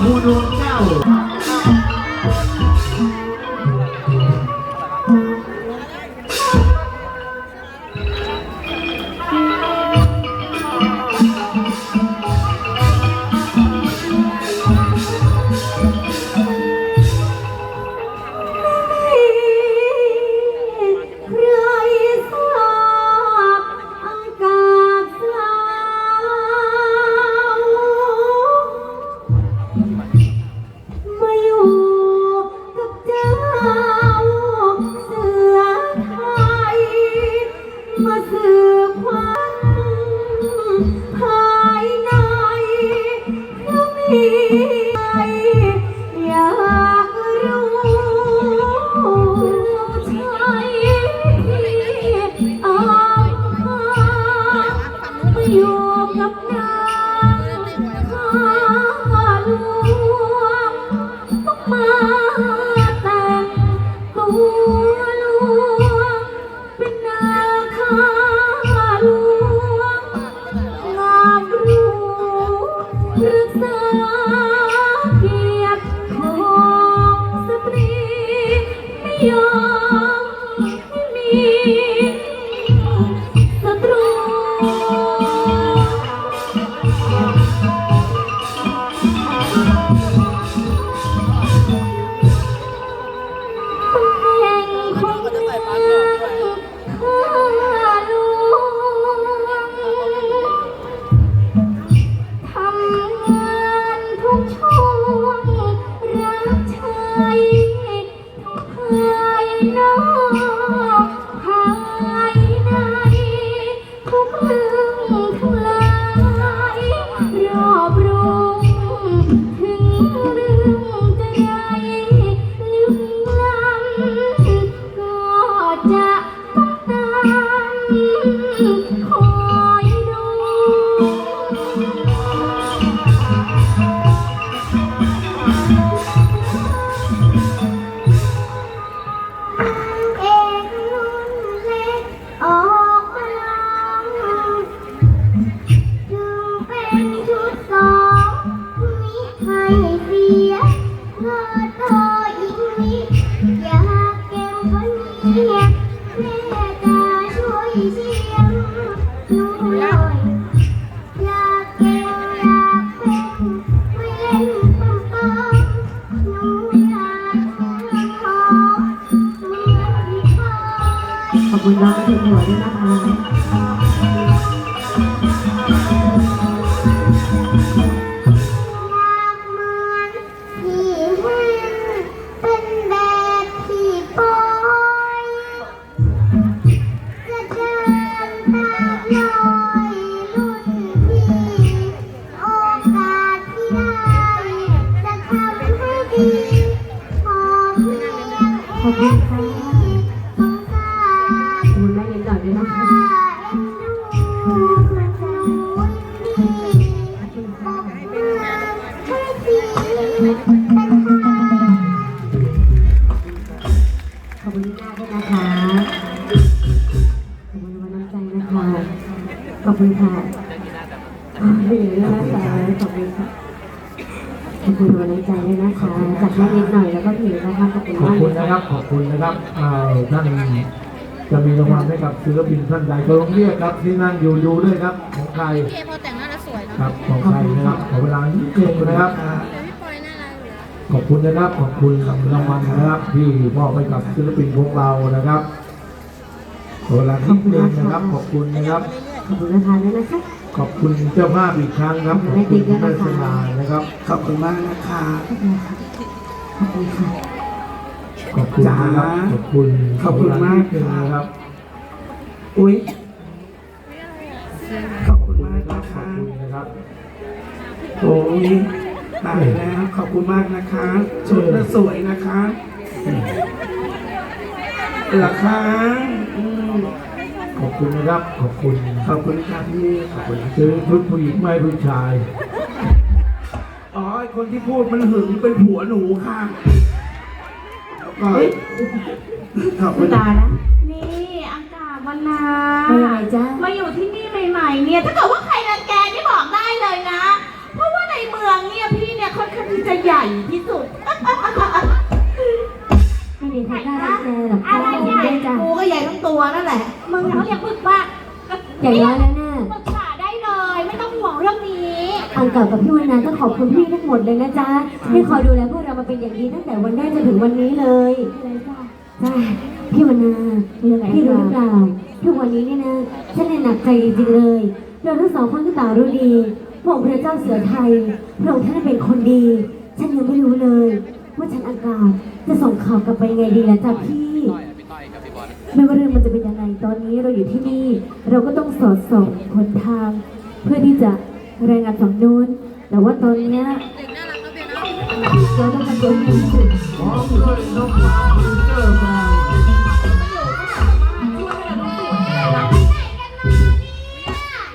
uno อยู่กับเน้อ ขอบคุณค่ะคุณแม่เลี้ยงไกด้วยนะขอบคุณด้วยนะคะ ขอบคุณวันน้ำใจนะคะ ขอบคุณค่ะขอบคุณนะคะขอบคุณค่ะ อบคุณวันนี้ใจด้วยนะคะจัดให้นิดหน่อยแล้วก็ถือนะคะขอบคุณขอบคุณนะครับ ขอบคุณนะครับอ่าท่านจะมีรางวัลให้กับศิลปินท่านใดก็องเรียกครับที่นั่งอยู่ดูด้วยครับ ของใครพี่เอพอแต่งหน้าแล้วสวยเนาะครับของใครนะครับขอเวลานิดนึงนะครับ เดี๋ยวพี่ปอยน่ารักอยู่แล้วขอบคุณนะครับ ขอบคุณรางวัลนะครับที่มอบให้กับศิลปินพวกเรานะครับขอเวลาที่เนึงนะครับ ขอบคุณนะครับ ขอบคุณนะคะด้วยนะคะ ขอบคุณเจ้าภาพอีกครั้งครับขอบคุณแม่สลานะครับ ขอบคุณมากนะคะขอบคุณค่ะ ขอบคุณนะครับ ขอบคุณขอบคุณมากขอเวลนิดนึงนะครับ อุ้ยขอบคุณขอบมากคุณนะคนะรับขอบคะคุณนะครับโอ้ยตายแล้ว ขอบคุณมากนะคะชุดน่ะสวยนะคะราคาอืมขอบ คุณนะครับ ขอบคุณ ขอบคุณค่ะพี่ขอบคุณซื้อชุดผู้หญิงไม่ผู้ชาย อ๋อไอ้คนที่พูดมันหึงเป็นผัวหนูค่ะแล้วก็ขอบคุณตานะนี่อากาศวันนาเป็นยังไงจ๊ะ มาอยู่ที่นี่ใหม่ๆเนี่ยถ้าเกิดว่าใครรังแกนี่บอกได้เลยนะ เพราะว่าในเมืองเนี่ยพี่เนี่ยค่อนข้างที่จะใหญ่ที่สุด เขาอย่าพึ่งว่าใหญ่น้อยแล้วแน่ปรึกษาได้เลย ไม่ต้องห่วงเรื่องนี้อังกับกับพี่วันนาก็ขอบคุณพี่ทั้งหมดเลยนะจ๊ะที่คอยดูแลพวกเรามาเป็นอย่างดีตั้งแต่วันแรกจนถึงวันนี้เลยจ้าพี่วันนาพี่รู้หรือเปล่าทุกวันนี้เนี่ยนะฉันเนี่ยหนักใจจริงๆเลยเราทั้งสองคนก็ต่างรู้ดีพระองค์พระเจ้าเสือไทยพระองค์ท่านเป็นคนดี ฉันยังไม่รู้เลย ว่าฉันอากาศจะส่งข่าวกลับไปยังไงดีล่ะจ๊ะพี่ ไม่ว่าเรื่องมันจะเป็นยังไงตอนนี้เราอยู่ที่นี่ เราก็ต้องสอดส่องหนทาง เพื่อที่จะรายงานฝั่งโน้นแต่ว่าตอนเนี้ยเด็กน่ารักนะเบียร์เนาะเราต้องทำตัวให้ดีที่สุดพร้อมด้วยน้องฟ้าฟิวเจอร์แบงค์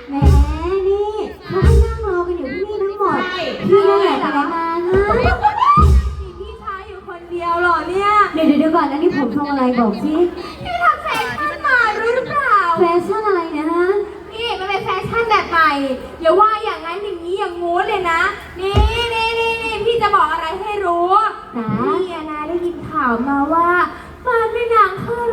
แหมนี่เขาให้นั่งรอกันอยู่ที่นี่ทั้งหมด พี่นั่นแหละไปไหนมาฮะมีพี่ชายอยู่คนเดียวเหรอเนี่ย เดี๋ยวเดี๋ยวเดี๋ยวก่อนนะนี่ผมทำอะไรบอกสิ แฟชั่นอะไรนะฮะนี่มันเป็นแฟชั่นแบบใหม่อย่าว่าอย่างนั้นอย่างนี้อย่างงู้นเลยนะ นี่นี่นี่นี่พี่จะบอกอะไรให้รู้จ๋าพี่อะนะได้ยินข่าวมาว่าบ้านแม่นางข้าหล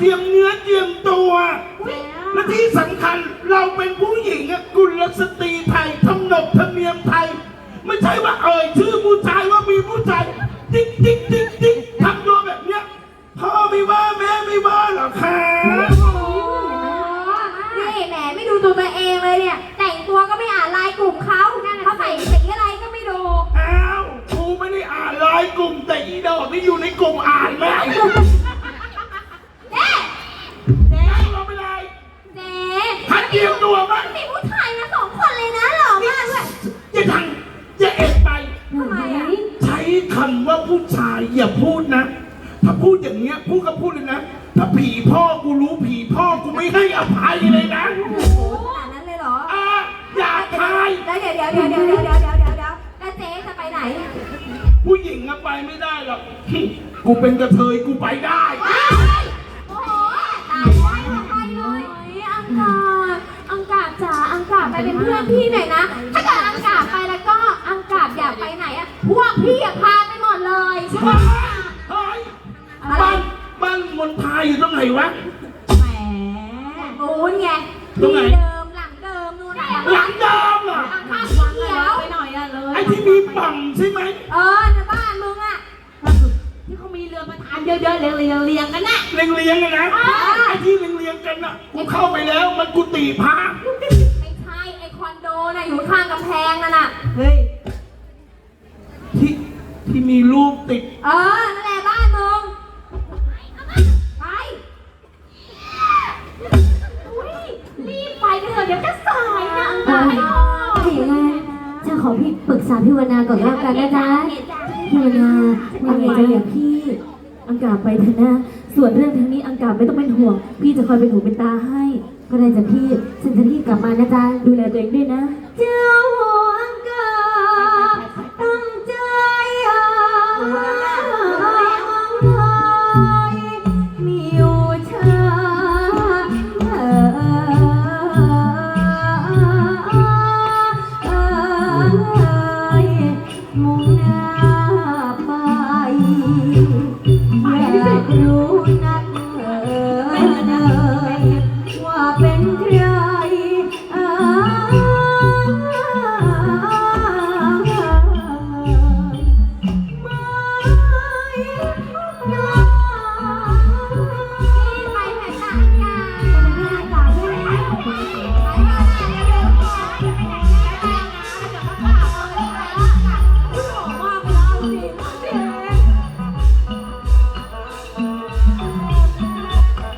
เตรียมเนื้อเตรียมตัว และที่สำคัญเราเป็นผู้หญิงอะกุลสตรีไทยทำนบธรรมเนียมไทย ไม่ใช่ว่าเอ่ยชื่อผู้ชายว่ามีผู้ชายติ๊กติ๊กติ๊กติ๊กทำตัวแบบเนี้ยพ่อไม่ว่าแม่ไม่ว่าหรอกค่ะนี่แหมไม่ดูตัวตัวเองเลยเนี่ย แต่งตัวก็ไม่อ่านไลน์กลุ่มเขาเขาใส่สีอะไรก็ไม่ดูอ้าวกูไม่ได้อ่านไลน์กลุ่มแต่อีดอกนี่อยู่ในกลุ่มอ่านไหม เจ๊เจ๊ นั่งลงไปเลย เจ๊ หัด เตรียมตัวบ้างมีผู้ชายมาสองคนเลยนะหล่อมากเลยจะทังจะเอ็ดไป ทำไมอะใช้คำว่าผู้ชายอย่าพูดนะ ถ้าพูดอย่างเงี้ยพูดก็พูดเลยนะ ถ้าผีพ่อกูรู้ผีพ่อกูไม่ให้อภัยเลยนะโอ้โหขนาดนั้นเลยเหรออ่าอย่าทาย แล้วเดี๋ยวเดี๋ยวเดี๋ยวเดี๋ยวเดี๋ยวเดี๋ยวเดี๋ยวเดี๋ยวแล้วเจ๊จะไปไหนผู้หญิงอะไปไม่ได้หรอก กูเป็นกระเทยกูไปได้โอ้ นวะ แหมนู้นไงตรงไหนที่เดิมหลังเดิมนู่นน่ะหลังเดิมเหรอ หลังข้างเขียวไปหน่อยอะเลยไอ้ที่มีป่องใช่ไหมเออในบ้านมึงอะที่เขามีเรือประทานเยอะๆเรียงเรียงเรียงกันน่ะ เลียงเลียงๆอะนะ อ่า ไอ้ที่เลียงเลียงๆกันอะกูเข้าไปแล้วมันกุฏิพระไม่ใช่ไอคอนโดน่ะอยู่ข้างกำแพงนั่นน่ะ เฮ้ย ที่ที่มีรูปติด เออ นั่นแหละ ถ้าอย่างนั้นฉันขอพี่ปรึกษาพี่วรรณาก่อนแล้วกันนะจ๊ะพี่วรรณาว่าไงจะอย่าพี่อังกาไปเถอะนะ ส่วนเรื่องทางนี้อังกาไม่ต้องเป็นห่วง พี่จะคอยเป็นหูเป็นตาให้ ก็ได้จ้ะพี่ฉันจะรีบกลับมานะจ๊ะดูแลตัวเองด้วยนะ เจ้า